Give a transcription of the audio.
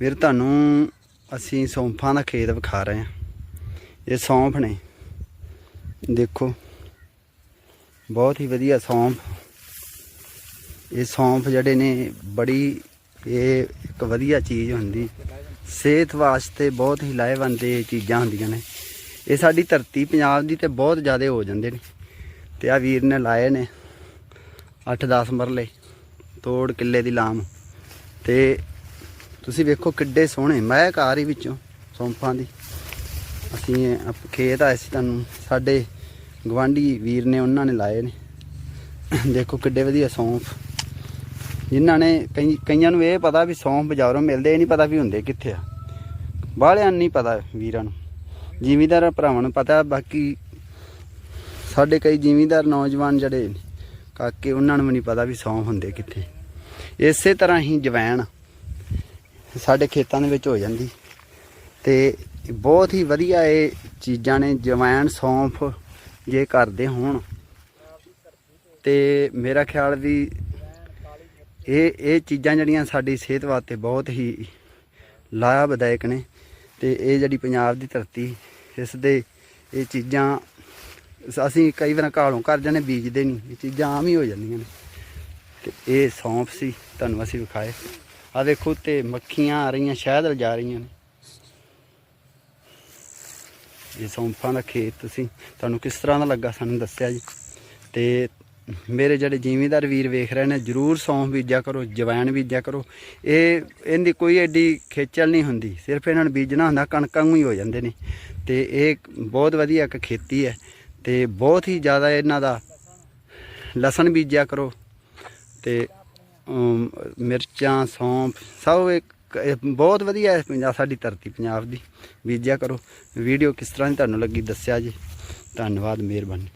ਵੀਰ, ਤੁਹਾਨੂੰ ਅਸੀਂ ਸੌਂਫਾਂ ਦਾ ਖੇਤ ਵਿਖਾ ਰਹੇ ਹਾਂ। ਇਹ ਸੌਂਫ ਨੇ। ਦੇਖੋ, ਬਹੁਤ ਹੀ ਵਧੀਆ ਸੌਂਫ। ਇਹ ਸੌਂਫ ਜਿਹੜੇ ਨੇ, ਬੜੀ ਇਹ ਇੱਕ ਵਧੀਆ ਚੀਜ਼ ਹੁੰਦੀ। ਸਿਹਤ ਵਾਸਤੇ ਬਹੁਤ ਹੀ ਲਾਹੇਵੰਦ ਇਹ ਚੀਜ਼ਾਂ ਹੁੰਦੀਆਂ ਨੇ। ਇਹ ਸਾਡੀ ਧਰਤੀ ਪੰਜਾਬ ਦੀ ਤੇ ਬਹੁਤ ਜ਼ਿਆਦਾ ਹੋ ਜਾਂਦੇ ਨੇ। ਤੇ ਆ ਵੀਰ ਨੇ ਲਾਏ ਨੇ 8-10 ਮਰਲੇ, ਤੋੜ ਕਿੱਲੇ ਦੀ ਲਾਮ। ਤੇ ਤੁਸੀਂ ਵੇਖੋ ਕਿੱਡੇ ਸੋਹਣੇ ਮਹਿਕ ਆ ਰਹੀ ਵਿੱਚੋਂ ਸੌਂਫਾਂ ਦੀ। ਅਸੀਂ ਖੇਤ ਆਏ ਸੀ ਤੁਹਾਨੂੰ, ਸਾਡੇ ਗਵਾਂਢੀ ਵੀਰ ਨੇ, ਉਹਨਾਂ ਨੇ ਲਾਏ ਨੇ। ਦੇਖੋ ਕਿੱਡੇ ਵਧੀਆ ਸੌਂਫ। ਜਿਨ੍ਹਾਂ ਨੇ ਕਈ, ਕਈਆਂ ਨੂੰ ਇਹ ਪਤਾ ਵੀ ਸੌਂਫ ਬਾਜ਼ਾਰੋਂ ਮਿਲਦੇ, ਇਹ ਨਹੀਂ ਪਤਾ ਵੀ ਹੁੰਦੇ ਕਿੱਥੇ ਆ। ਬਾਹਲਿਆਂ ਨੂੰ ਨਹੀਂ ਪਤਾ ਵੀਰਾਂ ਨੂੰ। ਜ਼ਿਮੀਦਾਰ ਭਰਾਵਾਂ ਨੂੰ ਪਤਾ, ਬਾਕੀ ਸਾਡੇ ਕਈ ਜ਼ਿਮੀਦਾਰ ਨੌਜਵਾਨ ਜਿਹੜੇ ਕਾਕੇ, ਉਹਨਾਂ ਨੂੰ ਵੀ ਨਹੀਂ ਪਤਾ ਵੀ ਸੌਂਫ ਹੁੰਦੇ ਕਿੱਥੇ। ਇਸੇ ਤਰ੍ਹਾਂ ਹੀ ਜਵੈਣ। ਸਾਡੇ ਖੇਤਾਂ ਦੇ ਵਿੱਚ ਹੋ ਜਾਂਦੀ। ਤੇ ਬਹੁਤ ਹੀ ਵਧੀਆ ਇਹ ਚੀਜ਼ਾਂ ਨੇ, ਜਵੈਣ, ਸੌਂਫ ਜੇ ਕਰਦੇ ਹੋਣ। ਤੇ ਮੇਰਾ ਖਿਆਲ ਵੀ ਇਹ ਇਹ ਚੀਜ਼ਾਂ ਜਿਹੜੀਆਂ ਸਾਡੀ ਸਿਹਤ ਵਾਸਤੇ ਬਹੁਤ ਹੀ ਲਾਭਦਾਇਕ ਨੇ। ਤੇ ਇਹ ਜਿਹੜੀ ਪੰਜਾਬ ਦੀ ਧਰਤੀ, ਇਸ ਦੇ ਇਹ ਚੀਜ਼ਾਂ ਅਸੀਂ ਕਈ ਵਾਰ ਘਾਲੋਂ ਕਰ ਜਾਂਦੇ ਬੀਜਦੇ ਨਹੀਂ, ਇਹ ਚੀਜ਼ਾਂ ਆਮ ਹੀ ਹੋ ਜਾਂਦੀਆਂ ਨੇ। ਤੇ ਇਹ ਸੌਂਫ ਸੀ, ਤੁਹਾਨੂੰ ਅਸੀਂ ਵਿਖਾਏ। ਆ ਦੇਖੋ ਤੇ ਮੱਖੀਆਂ ਆ ਰਹੀਆਂ, ਸ਼ਹਿਦ ਜਾ ਰਹੀਆਂ ਨੇ। ਇਹ ਸੌਂਫਾਂ ਦਾ ਖੇਤ ਤੁਸੀਂ, ਤੁਹਾਨੂੰ ਕਿਸ ਤਰ੍ਹਾਂ ਦਾ ਲੱਗਾ ਸਾਨੂੰ ਦੱਸਿਆ ਜੀ? ਤੇ ਮੇਰੇ ਜਿਹੜੇ ਜ਼ਿਮੀਂਦਾਰ ਵੀਰ ਵੇਖ ਰਹੇ ਨੇ, ਜਰੂਰ ਸੌਂਫ ਬੀਜਿਆ ਕਰੋ, ਜਵੈਣ ਬੀਜਿਆ ਕਰੋ। ਇਹ, ਇਹਦੀ ਕੋਈ ਐਡੀ ਖੇਚਲ ਨਹੀਂ ਹੁੰਦੀ, ਸਿਰਫ ਇਹਨਾਂ ਨੂੰ ਬੀਜਣਾ ਹੁੰਦਾ, ਕਣਕਾਂ ਨੂੰ ਹੀ ਹੋ ਜਾਂਦੇ ਨੇ। ਤੇ ਇਹ ਬਹੁਤ ਵਧੀਆ ਇੱਕ ਖੇਤੀ ਹੈ, ਤੇ ਬਹੁਤ ਹੀ ਜ਼ਿਆਦਾ ਇਹਨਾਂ ਦਾ ਲਸਣ ਬੀਜਿਆ ਕਰੋ। ਤੇ ਮਿਰਚਾਂ, ਸੌਂਫ, ਸਭ ਇੱਕ ਬਹੁਤ ਵਧੀਆ ਹੈ ਪੰਜਾਬ, ਸਾਡੀ ਧਰਤੀ ਪੰਜਾਬ ਦੀ। ਬੀਜਿਆ ਕਰੋ। ਵੀਡੀਓ ਕਿਸ ਤਰ੍ਹਾਂ ਦੀ ਤੁਹਾਨੂੰ ਲੱਗੀ ਦੱਸਿਆ ਜੀ। ਧੰਨਵਾਦ, ਮਿਹਰਬਾਨੀ।